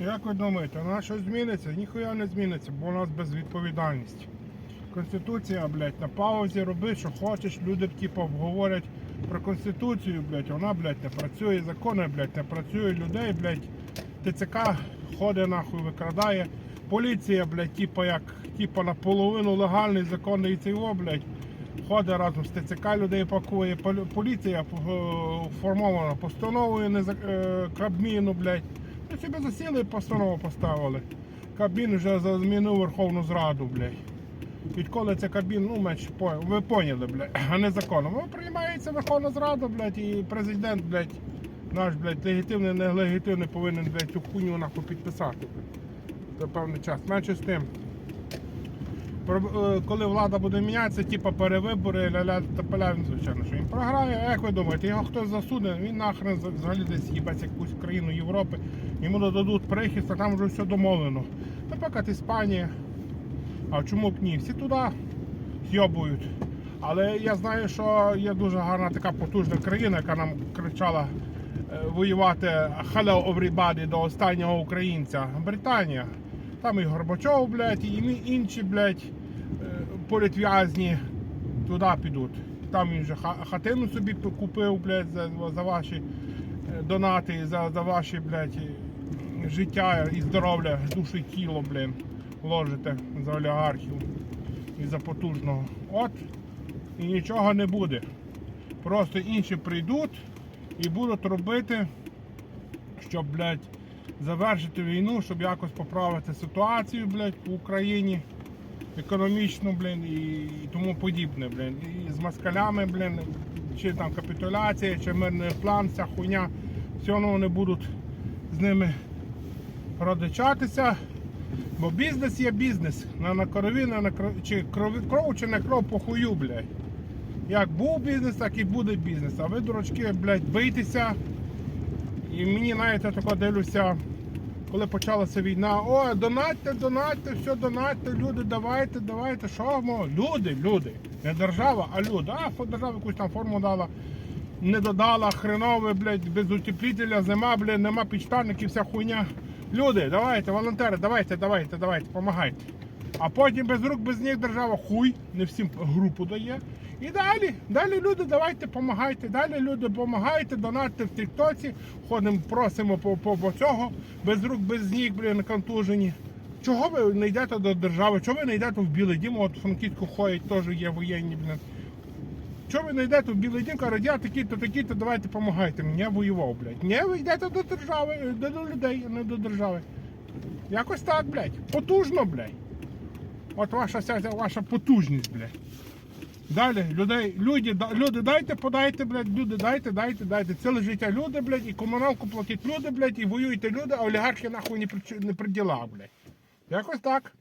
Як ви думаєте, нас щось зміниться? Ніхуя не зміниться, бо у нас безвідповідальність. Конституція, блядь, на паузі роби, що хочеш. Люди, типу, говорять про конституцію, блядь, вона, блядь, не працює, закони, блядь, не працює, людей, блядь, ТЦК ходить нахуй, викрадає. Поліція, блядь, типу, як, типу, наполовину легальний законний цього, блядь, ходить разом з ТЦК людей пакує. Поліція е, формована постановою не за е, Кабміну, блядь. Ну, себе засіли і постанову поставили. Кабмін вже змінив Верховну Зраду, блядь. Відколи це Кабмін, ну по- ви поняли, блядь, а не законом. Ну, приймається Верховна Зрада, блядь, і президент, блядь, наш, блядь, легітимний, нелегітимний повинен, блядь, цю хуйню нахуй підписати. За певний час. Менше з тим. Е, Коли влада буде мінятися, типу перевибори, ля-ля та поля, він, звичайно, що він програє. А як ви думаєте, його хтось засуде, він нахрен взагалі десь їбеться якусь країну Європи, йому дадуть прихист, а там вже все домовлено. Наприклад, Іспанія. А чому б ні? Всі туди зйобують. Але я знаю, що є дуже гарна така потужна країна, яка нам кричала е, воювати Hello everybody до останнього українця. Британія. Там і Горбачов, блядь, і інші, блядь, е, політв'язні туди підуть. Там він вже ха- хатину собі купив, блядь, за, за ваші е, донати, за, за ваші, блядь, життя і здоров'я, душу і тіло, блін, ложите за олігархів і за потужного. От і нічого не буде. Просто інші прийдуть і будуть робити, щоб, блядь, завершити війну, щоб якось поправити ситуацію, блядь, в Україні. Економічно, блін, і тому подібне, блін. І з москалями, блін, чи там капітуляція, чи мирний план, вся хуйня. Все одно вони будуть з ними родичатися. Бо бізнес є бізнес. На, на крові, на, на чи кров, кров, чи не кров по хую, блядь. Як був бізнес, так і буде бізнес. А ви, дурачки, блядь, бийтеся. І мені навіть я тако дивлюся, коли почалася війна. О, донатьте, донатьте, все донатьте, люди, давайте, давайте. Що ми? Люди, люди. Не держава, а люди. А, держава якусь там форму дала. Не додала хренове, блядь, без утеплителя, зима, блядь, нема підштанників, вся хуйня. Люди, давайте, волонтери, давайте, давайте, давайте, помагайте. А потім без рук, без ніг держава хуй, не всім групу дає. І далі, далі люди, давайте помагайте. Далі люди помагайте, донатьте в Тіктоці, ходимо, просимо по, по, по цього, без рук, без ніг, блін, контужені. Чого ви не йдете до держави? Чого ви не йдете в Білий Дім? От Франківську ходять, теж є воєнні, блін. Чого ви не йдете в Білий Дім, кажуть, я такі-то, такі-то, давайте допомагайте мені, я воював, блядь. Ні, ви йдете до держави, до, до людей, а не до держави. Якось так, блядь. Потужно, блядь. От ваша вся ваша потужність, блядь. Далі, людей, люди, да- люди, дайте, подайте, блядь, люди, дайте, дайте, дайте. Ціле життя люди, блядь, і комуналку платять люди, блядь, і воюєте люди, а олігархи нахуй не при, не при ділах, блядь. Якось так.